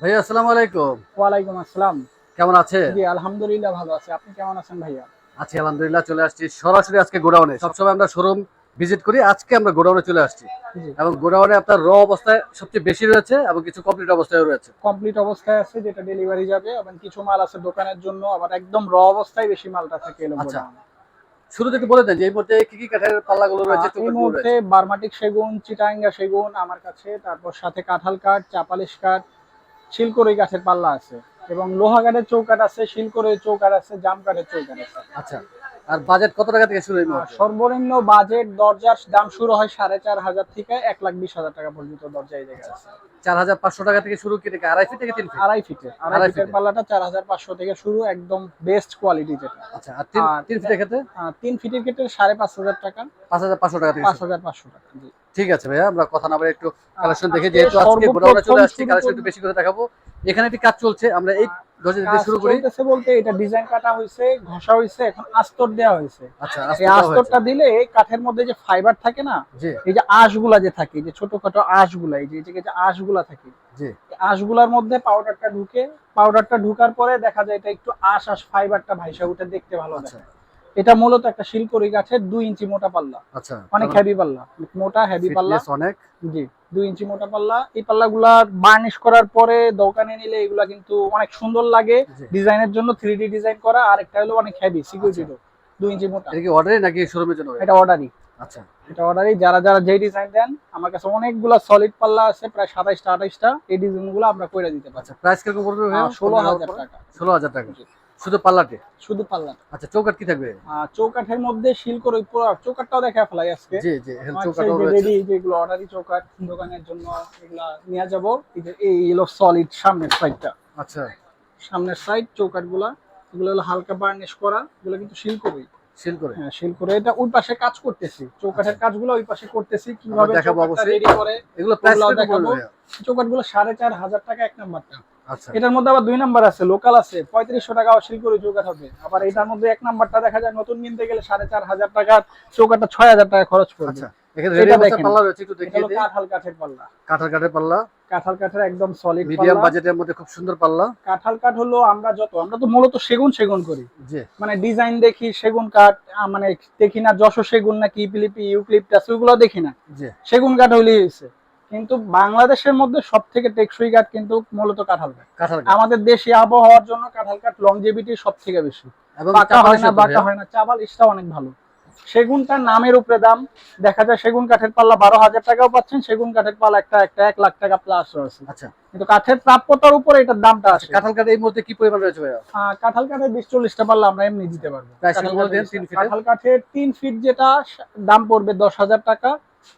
ভাইয়া আসসালামু আলাইকুম। ওয়ালাইকুম আসসালাম। কেমন আছে? জি আলহামদুলিল্লাহ ভালো আছি। আপনি কেমন আছেন ভাইয়া? আছি আলহামদুলিল্লাহ চলে আসছি। সরাসরি আজকে গোডাউনে। সবসময় আমরা শোরুম ভিজিট করি। আজকে আমরা গোডাউনে চলে আসছি। এবং গোডাউনে আপনার র অবস্থায় সবচেয়ে বেশি রয়েছে এবং কিছু কমপ্লিট অবস্থায় রয়েছে। কমপ্লিট অবস্থায় আছে যেটা ডেলিভারি যাবে এবং কিছু মাল আছে দোকানের জন্য আবার একদম র অবস্থায় বেশি মালটা থাকে আচ্ছা। শুরুতে একটু বলে দেন যে এই মুহূর্তে কি কি কাঠের পাল্লাগুলো রয়েছে এই মুহূর্তে রয়েছে? সেগুন চিটাঙ্গা সেগুন আমার কাছে তারপর সাথে কাঁঠাল কাঠ চাপালিশ কাঠ শিলকড়ই গাছের পাল্লা আছে এবং লোহা কাঠের চৌকাঠ আছে শিলকরের চৌকাঠ আছে জাম কাঠের চৌকাঠ আছে। আচ্ছা। আর বাজেট কত টাকা থেকে শুরু সর্বনিম্ন বাজেট দরজার দাম শুরু হয় সাড়ে চার হাজার থেকে এক লাখ বিশ হাজার টাকা পর্যন্ত দরজা এই জায়গায় আছে। চার হাজার পাঁচশো টাকা থেকে শুরু কি থেকে আড়াই ফিট থেকে তিন আড়াই ফিটের আড়াই আড়াই ফিটের ফিটের। পাল্লাটা চার হাজার পাঁচশো থেকে শুরু একদম বেস্ট কোয়ালিটি যেটা। আচ্ছা আর তিন ফিটের ক্ষেত্রে? তিন ফিটের ক্ষেত্রে সাড়ে পাঁচ হাজার টাকা। পাঁচ হাজার পাঁচশো টাকা পাঁচ হাজার পাঁচশো টাকা ঠিক আছে ভাইয়া আমরা কথা না বলে একটু কালেকশন দেখে আজকে যেহেতু আজকে চলে আসছি কালেকশন একটু বেশি করে দেখাবো। এখানে একটি কাজ চলছে আমরা এই গজে কাজ শুরু করি? চলতেছে বলতে এটা ডিজাইন কাটা হয়েছে ঘষা হয়েছে এখন আস্তর দেওয়া হয়েছে আচ্ছা এই আস্তে দেওয়া হয়েছে। আস্তরটা দিলে এই কাঠের মধ্যে যে ফাইবার থাকে না এই যে আঁশগুলা যে থাকে যে ছোটখাটো আঁশগুলা এই যে এই যে- আঁশগুলা থাকে জি। আঁশগুলার মধ্যে পাউডারটা ঢুকে পাউডারটা ঢুকার পরে দেখা যায় এটা একটু আশ আঁশ ফাইবারটা ভাইসা উঠে দেখতে ভালো আছে লাগে। এটা মূলত একটা শিলকড়ি গাছের দুই ইঞ্চি মোটা পাল্লা। আচ্ছা অনেক হেভি পাল্লা মোটা হেভি পাল্লা। অনেক। জি দুই ইঞ্চি মোটা পাল্লা। এই পাল্লাগুলা বার্নিশ করার পরে দোকানে নিলে এগুলা কিন্তু অনেক সুন্দর লাগে। ডিজাইনের জন্য থ্রি ডি ডিজাইন করা আর একটা হলো অনেক হেভি সিকিউরিটি দুই ইঞ্চি মোটা। এটা কি অর্ডারই নাকি শোরুমের জন্য? এটা অর্ডারই আচ্ছা। এটা অর্ডারই যারা যারা যেই ডিজাইন দেন আমার কাছে অনেকগুলা সলিড পাল্লা আছে প্রায় সাতাইশটা আঠাইশটা। এই ডিজাইনগুলো আমরা করে দিতে পারছি আচ্ছা প্রাইস কীরকম পড়বে ষোলো হাজার টাকা। ষোলো হাজার টাকা। শুধু পাল্লাটে শুধু পাল্লা আচ্ছা চৌকাট কি থাকবে? চৌকাঠের মধ্যে শিল করে পুরো চৌকাঠটাও দেখা ফেলাই আজকে। জি জি চৌকাট ready যেগুলো অর্ডারি চৌকাঠ দোকানের জন্য এগুলা নিয়ে যাব। এই হলো সলিড সামনের সাইডটা আচ্ছা। সামনের সাইড চৌকাঠগুলা এগুলো হলো হালকা বার্নিশ করা এগুলো কিন্তু শিল সিল করে? হ্যাঁ শিল করে। এটা ওই পাশে কাজ করতেছি। চৌকাঠের কাজগুলো ওই পাশে করতেছি। কীভাবে আচ্ছা। দেখাবো অবশ্যই। রেডি করে এগুলো প্রাইস ওগুলাও কীরকম দেখাবো। পড়বে ভাইয়া? চৌকাঠগুলো সাড়ে চার হাজার টাকা এক নাম্বারটা। আচ্ছা এটার মধ্যে আবার দুই নাম্বার আছে লোকাল আছে পঁয়ত্রিশশো টাকা শিল করে চৌকাঠ হবে। আবার এটার মধ্যে এক নাম্বারটা দেখা যায় নতুন কিনতে গেলে সাড়ে চার হাজার টাকা চৌকাঠটা ছয় হাজার টাকা খরচ পড়বে আচ্ছা একদম সলিড মিডিয়াম বাজেটের মধ্যে খুব সুন্দর পাল্লা। কাঁঠাল কাঠ হলো আমরা যত আমরা তো মূলত সেগুন সেগুন করি। মানে ডিজাইন দেখি সেগুন কাঠ মানে দেখি না যশোর সেগুন নাকি পিলিপি ইউক্লিপটাস ওইগুলো দেখি না। সেগুন কাঠ হইলেই হয়েছে। কিন্তু বাংলাদেশের মধ্যে সব থেকে টেকসই কাঠ কিন্তু মূলত কাঁঠাল কাঠ আমাদের দেশে আবহাওয়ার জন্য কাঁঠাল কাঠ লংজেভিটি সব থেকে বেশি। পাকা হয় না বাঁকা হয় না চাবাল ইস্টা অনেক ভালো। সেগুনটার নামের উপরে দাম। দেখা যায় সেগুন কাঠের পাল্লা বারো হাজার টাকাও পাচ্ছেন সেগুন কাঠের পাল্লা একটা একটা এক লাখ টাকা প্লাস রয়েছে আচ্ছা। কিন্তু কাঠের প্রাপ্যতার উপরে এটার দামটা আছে। কাঁঠাল কাঠ এই মুহূর্তে কি পরিমাণ রয়েছে কাঁঠাল কাঠের বিশ চল্লিশটা পাল্লা আমরা এমনি দিতে পারব? কাঁঠাল কাঠের তিন ফিট যেটা দাম পড়বে দশ হাজার টাকা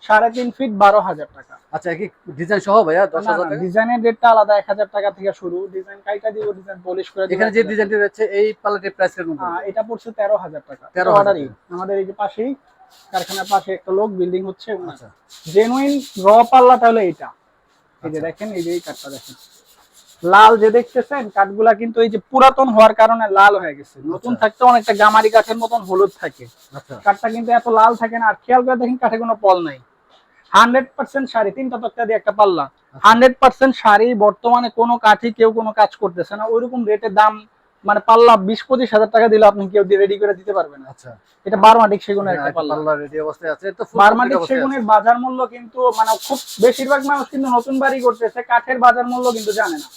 সাড়ে তিন ফিট বারো হাজার টাকা। আচ্ছা কি ডিজাইন সহ ভাইয়া দশ হাজার টাকা? ডিজাইনের রেটটা আলাদা এক হাজার টাকা থেকে শুরু। ডিজাইন কাইটা দিব ডিজাইন পলিশ করে এখানে যে ডিজাইনটি রয়েছে এই প্রাইস এটা পড়ছে তেরো হাজার টাকা। 13,000 অর্ডারই আমাদের এই যে পাশেই কারখানার পাশে একটা লোক বিল্ডিং হচ্ছে আচ্ছা। জেনুইন র পাল্লাটা হলো এইটা। এই যে আচ্ছা। দেখেন এই যে এই কাঠটা দেখেন। লাল যে দেখতেছেন কাঠগুলা কিন্তু এই যে পুরাতন হওয়ার কারণে লাল হয়ে গেছে। নতুন আচ্ছা। থাকতে অনেকটা গামারি কাঠের মতন হলুদ থাকে। আচ্ছা। কাঠটা কিন্তু এত লাল থাকে না আর খেয়াল করে দেখেন কাঠে কোনো পল নাই। হান্ড্রেড পার্সেন্ট শাড়ি তিনটা তক্তা দিয়ে একটা পাল্লা। হান্ড্রেড পার্সেন্ট শাড়ি বর্তমানে কোনো কাঠি কেউ কোনো কাজ করতেছে না। ওইরকম রেটের দাম মানে পাল্লা বিশ পঁচিশ হাজার টাকা দিলে আপনি কেউ রেডি করে দিতে পারবেন আচ্ছা। এটা বারমাটিক সেগুনের একটা পাল্লা। পাল্লা রেডি অবস্থায় আছে তো বারমাটিক সেগুনের বাজার মূল্য কিন্তু মানে খুব বেশিরভাগ মানুষ কিন্তু নতুন বাড়ি করতেছে কাঠের বাজার মূল্য কিন্তু জানে না।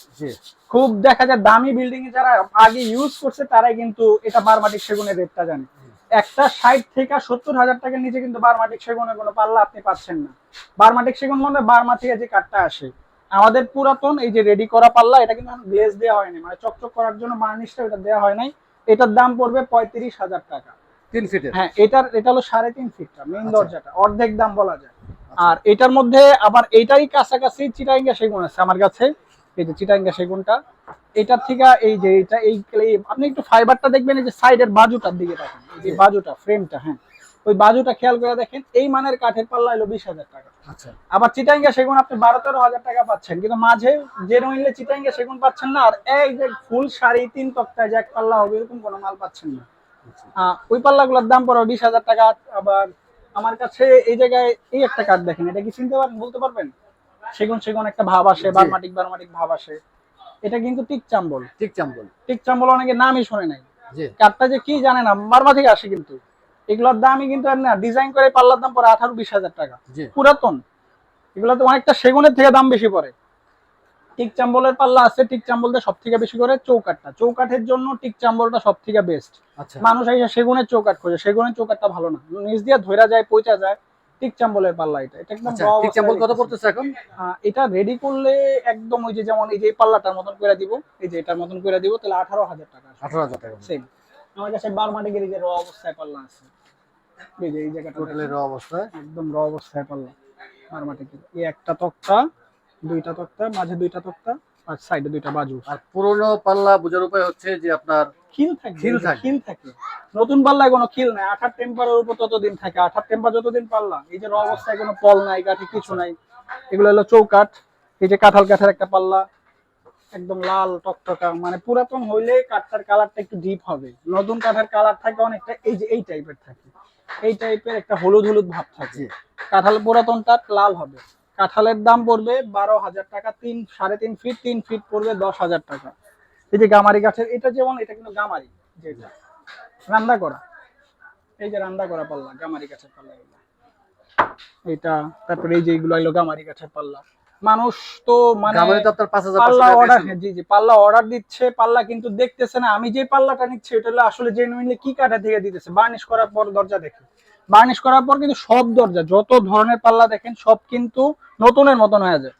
খুব দেখা যায় দামি বিল্ডিং এ যারা আগে ইউজ করছে তারাই কিন্তু এটা বারমাটিক সেগুনের রেটটা জানে। একটা ষাট থেকে সত্তর হাজার টাকার নিচে কিন্তু বারমাটিক সেগুনের কোনো পাল্লা আপনি পাচ্ছেন না। বারমাটিক সেগুন মানে বার্মা থেকে যে কাঠটা আসে। আমাদের পুরাতন এই যে রেডি করা পাল্লা এটা কিন্তু গ্লেজ দেওয়া হয়নি মানে চকচক করার জন্য বার্নিশটা এটা দেওয়া হয় নাই। এটার দাম পড়বে পঁয়ত্রিশ হাজার টাকা। তিন ফিটের হ্যাঁ এটার এটা হলো সাড়ে তিন ফিটটা মেইন আচ্ছা। দরজাটা। অর্ধেক দাম বলা যায়। আর এটার মধ্যে আবার এটাই কাছাকাছি চিটাইঙ্গা সেগুন আছে আমার কাছে। এই যে চিটাঙ্গা সেগুনটা এটার থেকে এই যে এটা এই আপনি একটু ফাইবারটা দেখবেন এই যে সাইডের বাজুটার দিকে দেখেন এই যে বাজুটা ফ্রেমটা হ্যাঁ। ওই বাজুটা খেয়াল করে দেখেন এই মানের কাঠের পাল্লা হলো বিশ হাজার টাকা। আচ্ছা। আবার চিটাঙ্গা সেগুন আপনি বারো তেরো হাজার টাকা পাচ্ছেন কিন্তু মাঝে যে নইলে চিটাঙ্গা সেগুন পাচ্ছেন না আর এই যে ফুল শাড়ি তিন তক্তায় যে এক পাল্লা হবে এরকম কোনো মাল পাচ্ছেন না। আচ্ছা। ওই পাল্লাগুলোর দাম পড়ে বিশ হাজার টাকা আবার আমার কাছে এই জায়গায় এই একটা কাঠ দেখেন এটা কি চিনতে পারেন বলতে পারবেন? সেগুন সেগুন একটা ভাব আসে বারমাটিক বারমাটিক ভাব আসে। এটা কিন্তু টিক চাম্বল। ঠিক চাম্বল। টিক চাম্বল অনেকে নামই শোনে নাই। কাঠটা যে কি জানে না বারমা থেকে আসে কিন্তু। এগুলোর দামই কিন্তু আর না ডিজাইন করে পাল্লার দাম পরে আঠারো বিশ হাজার টাকা। পুরাতন। এগুলো তো অনেকটা সেগুনের থেকে দাম বেশি পড়ে। টিক চাম্বলের পাল্লা আছে টিক চাম্বলটা সব থেকে বেশি করে চৌকাঠটা। চৌকাঠের জন্য টিক চাম্বলটা সব থেকে বেস্ট আচ্ছা। মানুষ এসে সেগুনের চৌকাঠ খোঁজে। সেগুনের চৌকাঠটা ভালো না। নিচ দিয়ে ধইরা যায় পচা যায়। টিক চাম্বলের পাল্লা এটা। এটা একদম আচ্ছা raw চাম্বল কত পড়তেছে এখন? এটা রেডি করলে একদম ওই যে যেমন এই যে পাল্লাটার মতন করে দিব এই যে এটার মতন করে দিব তাহলে আঠারো হাজার টাকা আসবে। আঠারো হাজার টাকা। সেম আমার কাছে বারমাটি গেলে যে র অবস্থায় পাল্লা আছে। এই যে এই জায়গাটা টোটালি র অবস্থায়? একদম র অবস্থায় পাল্লা বারমাটি গেলে। এই একটা তক্তা দুইটা তক্তা মাঝে দুইটা তক্তা আর সাইডে দুইটা বাজু। আর পুরোনো পাল্লা বোঝার উপায় হচ্ছে যে আপনার খিল থাকে খিল থাকে। খিল থাকে। নতুন পাল্লায় কোনো খিল নাই। আঠার টেম্পারের উপর ততদিন থাকে। আঠার টেম্পার যতদিন পাল্লা এই যে অবস্থায় কোনো পল নাই কাঠি কিছু নাই এগুলো হলো চৌকাঠ। এই যে কাঁঠাল কাঠের একটা পাল্লা একদম লাল টকটকা মানে পুরাতন হইলে কাঠটার কালারটা একটু ডিপ হবে। নতুন কাঠের কালার থাকে অনেকটা এই যে এই টাইপের থাকে। এই টাইপের একটা হলুদ হলুদ ভাব থাকে। কাঁঠাল পুরাতনটা লাল হবে। কাঁঠালের দাম পড়বে বারো হাজার টাকা তিন সাড়ে তিন ফিট তিন ফিট পড়বে দশ হাজার টাকা। এই যে গামারি গাছের এটা যেমন এটা কিন্তু গামারি যেটা। রান্না করা। এই যে রান্না করা পাল্লা গামারি গাছের পাল্লা এগুলা। এটা তারপরে এই যে এগুলো হলো গামারি গাছের পাল্লা। মানুষ তো মানে পাল্লা অর্ডার জি জি পাল্লা অর্ডার দিচ্ছে পাল্লা কিন্তু দেখতেছে না। আমি যে পাল্লাটা নিচ্ছি এটা হলো আসলে জেনুইনলি কি কাটা থেকে দিতেছে? বার্নিশ করার পর দরজা দেখে। বার্নিশ করার পর কিন্তু সব দরজা যত ধরনের পাল্লা দেখেন সব কিন্তু নতুনের মতন হয়ে যায়।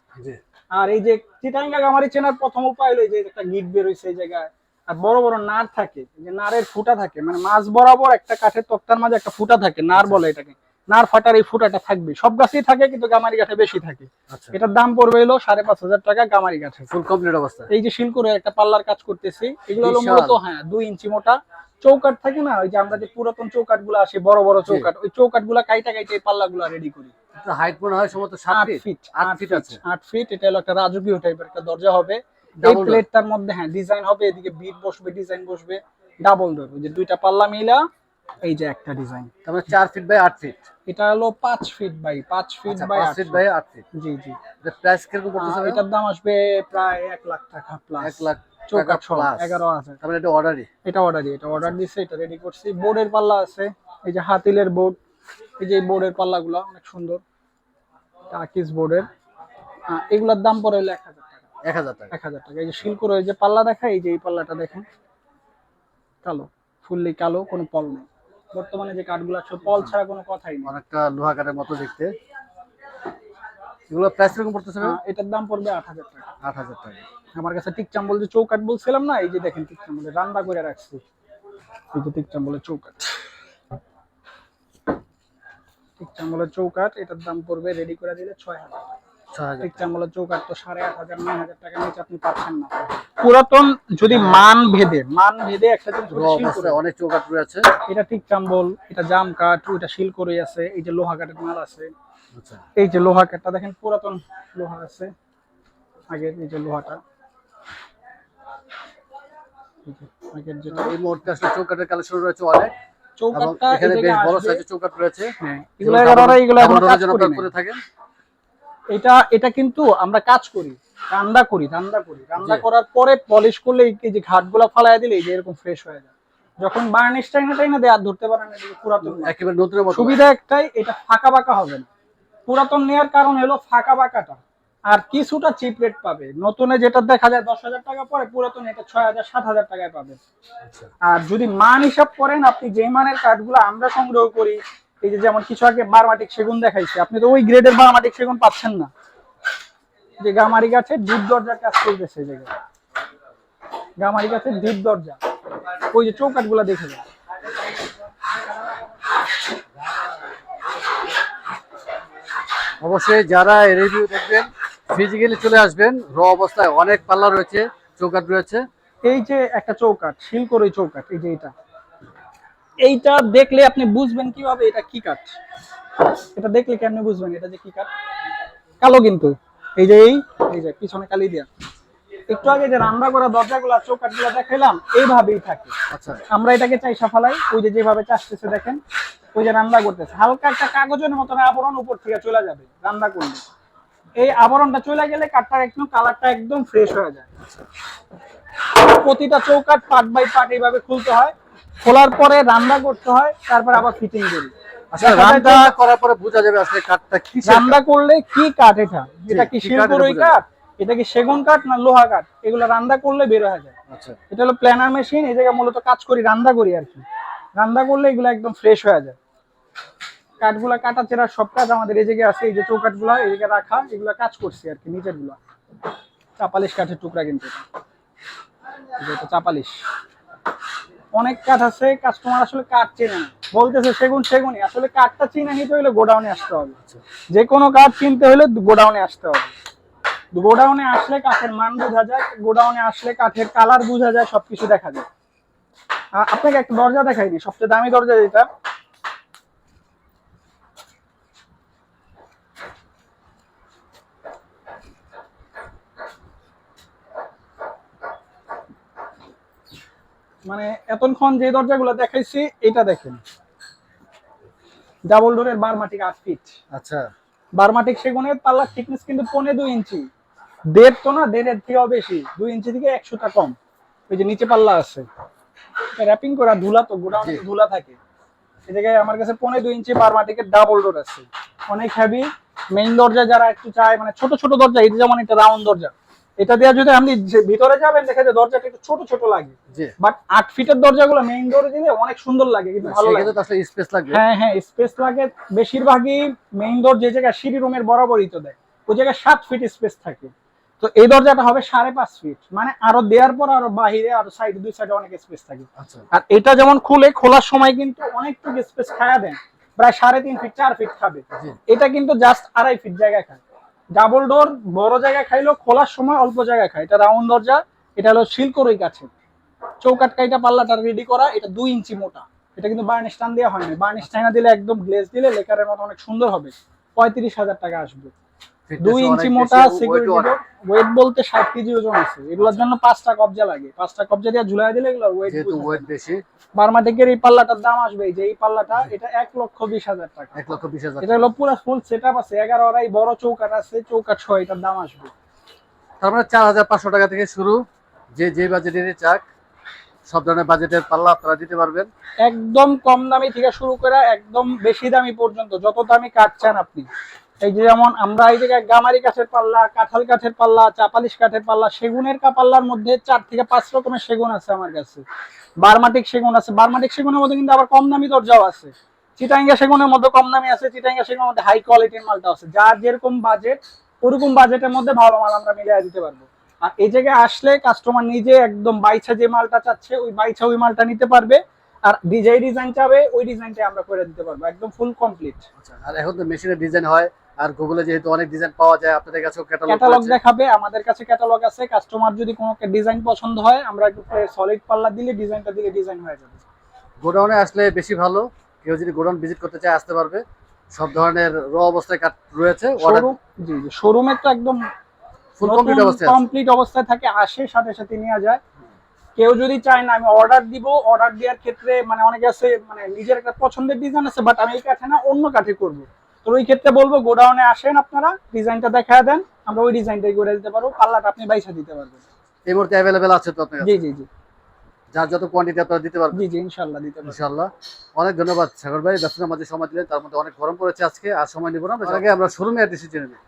আর এই যে চিটাঙ্গা গামারি চেনার প্রথম উপায় হলো যে একটা গিট বের হয়েছে এই জায়গায়। আর বড় বড় নার থাকে যে নারের ফুটা থাকে মানে মাছ বরাবর একটা কাঠের তক্তার মাঝে একটা ফুটা থাকে নার বলে এটাকে। নার ফাটার এই ফুটাটা থাকবে। সব গাছেই থাকে কিন্তু গামারি গাছে বেশি থাকে। আচ্ছা। এটার দাম পড়বে হলো সাড়ে পাঁচ হাজার টাকা গামারি গাছে। ফুল কমপ্লিট অবস্থা। এই যে শিলকুরে একটা পাল্লার কাজ করতেছি এগুলো হলো মূলত হ্যাঁ দুই ইঞ্চি মোটা। চৌকাট থাকে না ওই যে আমরা যে পুরাতন চৌকাটগুলো আসে বড় বড় চৌকাট ওই চৌকাটগুলা কাইটা কাইটা এই পাল্লা গুলা রেডি করি। হাইট মনে হয় সম্ভবত ফিট ফিট আছে। ফিট এটা হলো একটা রাজকীয় টাইপের একটা দরজা হবে। এই প্লেটটার মধ্যে হ্যাঁ ডিজাইন হবে এদিকে বিট বসবে ডিজাইন বসবে ডাবল ডোর যে দুইটা পাল্লা মিলা এই যে একটা ডিজাইন মানে ফিট বাই আট ফিট এটা হলো পাঁচ ফিট বাই পাঁচ ফিট বাই আট ফিট বাই আট ফিট জি জি। প্রাইস কীরকম পড়তেছে এটার দাম আসবে প্রায় এক লাখ টাকা প্লাস এক লাখ টাকা প্লাস হাজার। তারপরে এটা অর্ডারই এটা অর্ডার দিছে এটা রেডি করছি। বোর্ডের পাল্লা আছে এই যে হাতিলের বোর্ড। এই যে বোর্ডের পাল্লাগুলো অনেক সুন্দর। আকিস বোর্ডের। এগুলোর দাম পড়ে হলো এক হাজার টাকা। এক হাজার টাকা। এক হাজার টাকা। এই যে শিলকুর এই যে পাল্লা দেখা এই যে এই পাল্লাটা দেখেন। কালো ফুললি কালো কোনো পল নেই। বর্তমানে যে কাঠগুলো আছে পল ছাড়া কোনো কথাই নেই। অনেকটা লোহা কাঠের মতো দেখতে। এগুলো প্রাইস কীরকম পড়তেছে? এটার দাম পড়বে আট হাজার টাকা। আট হাজার টাকা। আমার কাছে টিক চাম্বল যে চৌকাট বলছিলাম না এই যে দেখেন টিক চাম্বলে রান্না করে রাখছি। এই যে টিক চাম্বলের চৌকাট টিক চাম্বলের চৌকাট এটার দাম পড়বে রেডি করে দিলে ছয় হাজার চৌকাট তো সাড়ে আট হাজার নয় হাজার টাকা নিচে আপনি পাচ্ছেন না। পুরাতন যদি মান ভেদে মান ভেদে একটা জিনিস অনেক চৌকাঠ রয়েছে এটা ঠিক চাম্বল এটা জাম কাঠ ওইটা শিল করে আছে এই যে লোহা কাঠের মাল আছে। আচ্ছা। এই যে লোহা কাঠটা দেখেন পুরাতন লোহা আছে আগের এই যে লোহাটা। আগের যেটা। এই চৌকাঠের কালেকশন রয়েছে অনেক। এবং এখানে বেশ বড় সাইজের চৌকাঠ রয়েছে। হ্যাঁ এগুলো এগারোটা এগুলো Double কাজ জন্য করি আপনারা নাই। করে থাকেন। এটা এটা কিন্তু আমরা কাজ করি রান্না করি রান্না করি। রান্না করার পরে পলিশ করলে এই- যে ঘাটগুলো দিলে এই যে এরকম ফ্রেশ হয়ে যায়। যখন বার্নিশ টাইনা টাইনা দেয় আর ধরতে পারেন না পুরাতন একেবারে সুবিধা একটাই এটা ফাঁকা বাঁকা হবে না। পুরাতন নেওয়ার কারণ হলো ফাঁকা বাঁকাটা। আর কিছুটা চিপ রেট পাবে। নতুনে যেটা দেখা যায় দশ হাজার টাকা পরে পুরাতন এটা ছয় হাজার সাত হাজার টাকায় পাবে। আচ্ছা। আর যদি মান হিসাব করেন আপনি যে মানের কাঠগুলো আমরা সংগ্রহ করি এই যে যেমন কিছু আগে বারমাটিক সেগুন দেখাইছে আপনি তো ওই গ্রেডের বারমাটিক সেগুন পাচ্ছেন না। যে গামারি গাছে ডিপ দরজার কাজ করতেছে জায়গায়। গামারি গাছের ডিপ দরজা। ওই যে চৌকাটগুলা দেখে যান। অবশ্যই যারা রিভিউ দেখবেন ফিজিক্যালি চলে আসবেন র অবস্থায় অনেক পাল্লা রয়েছে চৌকাঠ রয়েছে। এই যে একটা চৌকাট শিলকর ওই চৌকাট এই যে এটা। এইটা দেখলে আপনি বুঝবেন কীভাবে এটা কি কাঠ। এটা দেখলে কেমনে বুঝবেন এটা যে কি কাঠ। কালো কিন্তু। এই যে এই এই যে পিছনে কালি দিয়া। একটু আগে যে রান্না করা দরজাগুলো চৌকাটগুলো দেখাইলাম এইভাবেই থাকে। আচ্ছা। আমরা এটাকে চাই সাফালাই ওই যে যেভাবে চাষতেছে দেখেন ওই যে রান্না করতেছে। হালকা একটা কাগজের মতন আবরণ উপর থেকে চলে যাবে রান্না করলে। এই আবরণটা চলে গেলে কাঠটা একদম কালারটা একদম ফ্রেশ হয়ে যায়। প্রতিটা চৌকাট পার্ট বাই পার্ট এইভাবে খুলতে হয়। খোলার পরে রান্না করতে হয় তারপর আবার ফিটিং করি। আসলে দেখা যায় রান্না করার পরে বোঝা যাবে আসলে কাঠটা কি রান্না করলে কি কাঠ এটা? এটা কি কি শিল্পরই কাঠ? এটা কি সেগুন কাঠ না লোহা কাঠ? এগুলো রান্না করলে বের হয়ে যায়। আচ্ছা। এটা হলো প্ল্যানার মেশিন এই জায়গায় মূলত কাজ করি রান্না করি আর কি। রান্না করলে এগুলো একদম ফ্রেশ হয়ে যায়। কাঠগুলা কাটা চেরা সব কাজ আমাদের এই জায়গায় আছে এই যে চৌকাঠগুলা এই জায়গায় রাখা এগুলা কাজ করছি আর কি নিচেরগুলা চাপালিশ কাঠের টুকরা কিন্তু চাপালিশ অনেক কাঠ আছে কাস্টমার আসলে কাঠ চেনে না। বলতেছে সেগুন সেগুনই। আসলে কাঠটা চিনে নিতে হলে গোডাউনে আসতে হবে। যে কোনো কাঠ কিনতে হলে গোডাউনে আসতে হবে। গোডাউনে আসলে কাঠের মান বোঝা যায় গোডাউনে আসলে কাঠের কালার বোঝা যায় সবকিছু দেখা যায়। আপনাকে একটা দরজা দেখাইনি সবচেয়ে দামি দরজা যেটা মানে এতক্ষণ যে দরজাগুলো দেখাইছি এটা দেখেন। ডাবল ডোরের বারমাটিক আট ফিট। আচ্ছা। বারমাটিক সেগুনের পাল্লার থিকনেস কিন্তু পনে দুই ইঞ্চি। দেড় তো না দেড়ের থেকেও বেশি। দুই ইঞ্চি থেকে একশোটা কম। ওই যে নিচে পাল্লা আছে। র্যাপিং করা ধুলা তো গোডাউনে। ধুলা থাকে। এই জায়গায় আমার কাছে পনে দুই ইঞ্চি বারমাটিকের ডাবল ডোর আছে। অনেক হেভি মেইন দরজা যারা একটু চায় মানে ছোট ছোট দরজা এই যেমন এটা রাউন্ড দরজা। এটা দেওয়া যদি আপনি ভিতরে যাবেন দেখা যায় দরজাটা একটু ছোট ছোট লাগে। বাট আট ফিটের দরজাগুলো মেইন ডোরে দিলে অনেক সুন্দর লাগে কিন্তু ভালো লাগে। সেক্ষেত্রে তো আসলে স্পেস লাগবে। হ্যাঁ হ্যাঁ স্পেস লাগে। বেশিরভাগই মেইন ডোর যে জায়গায় সিঁড়ি রুমের বরাবরই তো দেয় ওই জায়গায় সাত ফিট স্পেস থাকে। তো এই দরজাটা হবে সাড়ে পাঁচ ফিট মানে আরও দেওয়ার পর আরও বাহিরে আরও সাইড দুই সাইডে অনেক স্পেস থাকে। আচ্ছা। আর এটা যেমন খুলে খোলার সময় কিন্তু অনেকটুকু স্পেস খায়া দেন। প্রায় সাড়ে তিন ফিট চার ফিট খাবে। এটা কিন্তু জাস্ট আড়াই ফিট জায়গা খায়। ডাবল ডোর, বড় জায়গা খাইলো, খোলার সময় অল্প জায়গায় খায়। এটা রাউন্ড দরজা, এটা হলো শিলকরই কাছে। চৌকাট কাইটা পাল্লাটা রেডি করা, এটা দুই ইঞ্চি মোটা। এটা কিন্তু বার্নিশ টান দেওয়া হয় না। বার্নিশ টাইনা দিলে একদম গ্লেজ দিলে লেকারের মতো অনেক সুন্দর হবে। পঁয়ত্রিশ হাজার টাকা আসবে। দুই ইঞ্চি মোটা সিকিউরিটি ওয়েট বলতে ষাট কেজি ওজন আছে। এগুলোর জন্য পাঁচটা কবজা লাগে। পাঁচটা কবজা দিয়ে ঝুলাই দিলে এগুলোর ওয়েট যেহেতু ওয়েট বেশি। বার্মাটিকের এই পাল্লাটার দাম আসবে। যে এই পাল্লাটা এটা এক লক্ষ বিশ হাজার টাকা। এক লক্ষ বিশ হাজার এটা হলো পুরো ফুল সেট আছে। এগারো আড়াই বড় চৌকাট আছে। চৌকাট সহ এটার দাম আসবে। তার মানে চার হাজার পাঁচশো টাকা থেকে শুরু। যে যে বাজেটের চাক সব ধরনের বাজেটের পাল্লা আপনারা দিতে পারবেন। একদম কম দামি থেকে শুরু করে একদম বেশি দামি পর্যন্ত যত দামি কাঠ চান আপনি। এই যে যেমন আমরা এই জায়গায় গামারি কাঠের পাল্লা, কাঁঠাল কাঠের পাল্লা চাপালিশ কাঠের পাল্লা, সেগুনের পাল্লার মধ্যে চার থেকে পাঁচ রকমের সেগুন আছে আমার কাছে। বারমাটিক সেগুন আছে। বারমাটিক সেগুনের মধ্যে কিন্তু আবার কম দামি দরজাও আছে। চিটাঙ্গা সেগুনের মধ্যে কম দামি আছে। চিটাঙ্গা সেগুনের মধ্যে হাই কোয়ালিটির মালটা আছে। যার যেরকম বাজেট ওরকম বাজেটের মধ্যে ভালো মাল আমরা মিলিয়ে দিতে পারব। আর এই জায়গায় আসলে কাস্টমার নিজে একদম বাইছা যে মালটা চাচ্ছে, ওই বাইছা ওই মালটা নিতে পারবে। আর যে ডিজাইন চাবে ওই ডিজাইনটা আমরা করে দিতে পারব একদম ফুল কমপ্লিট আচ্ছা আর এখন তো মেশিনের ডিজাইন হয় আর গুগলে যেহেতু অনেক ডিজাইন পাওয়া যায় আপনাদের কাছেও ক্যাটালগ ক্যাটালগ দেখাবে আমাদের কাছে ক্যাটালগ আছে কাস্টমার যদি কোনো ডিজাইন পছন্দ হয় আমরা একটু সলিড পাল্লা দিলে ডিজাইনটা দিলে ডিজাইন হয়ে যাবে। গোডাউনে আসলে বেশি ভালো কেউ যদি গোডাউন ভিজিট করতে চায় আসতে পারবে। সব ধরনের র অবস্থায় কাঠ রয়েছে জি জি শোরুমের তো একদম ফুল কমপ্লিট অবস্থায় কমপ্লিট অবস্থায় থাকে আসে সাথে সাথে নিয়ে যায়। কেউ যদি চায় না আমি অর্ডার দিব অর্ডার দেওয়ার ক্ষেত্রে মানে অনেকে আছে মানে নিজের একটা পছন্দের ডিজাইন আছে বাট আমি এই কাঠে না অন্য কাঠে করব। তো ওই ক্ষেত্রে বলব গোডাউনে আসেন আপনারা ডিজাইনটা দেখা দেন আমরা ওই ডিজাইনটাই করে দিতে পারব পাল্লাটা আপনি বাইসা দিতে পারবেন। এই মুহূর্তে অ্যাভেলেবেল আছে তো আপনার জি জি জি। যার যত কোয়ান্টিটি আপনারা দিতে পারবেন। জি জি ইনশাল্লাহ দিতে পারব। ইনশাআল্লাহ। অনেক ধন্যবাদ সাগর ভাই। ব্যস্ততার মাঝে সময় দিলেন তার মধ্যে অনেক গরম পড়েছে আজকে আর সময় নিব না। আমরা আগে আমরা শোরুমে অ্যাড্রেস জেনে নিই।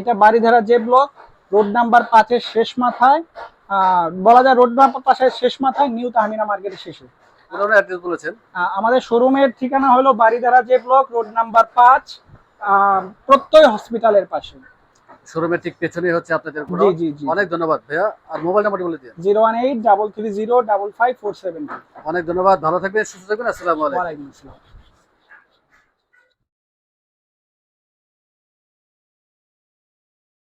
এটা বাড়িধারা যে ব্লক রোড নাম্বার পাঁচের শেষ মাথায়। বলা যায় রোড নাম্বার পাশের শেষ মাথায় নিউ তাহমিনা মার্কেটের শেষে। বলেছেন? আমাদের শোরুমের ঠিকানা হলো বাড়িধারা যে ব্লক রোড নাম্বার পাঁচ প্রত্যয় হসপিটালের পাশে। শোরুমের ঠিক পেছনেই হচ্ছে আপনাদের জি জি জি। অনেক ধন্যবাদ ভাইয়া। আর মোবাইল নাম্বারটি বলে দিন। Zero one eight double three zero double five four seven অনেক ধন্যবাদ। ভালো থাকবেন সুস্থ থাকবেন। আসসালামু আলাইকুম। আসসালাম।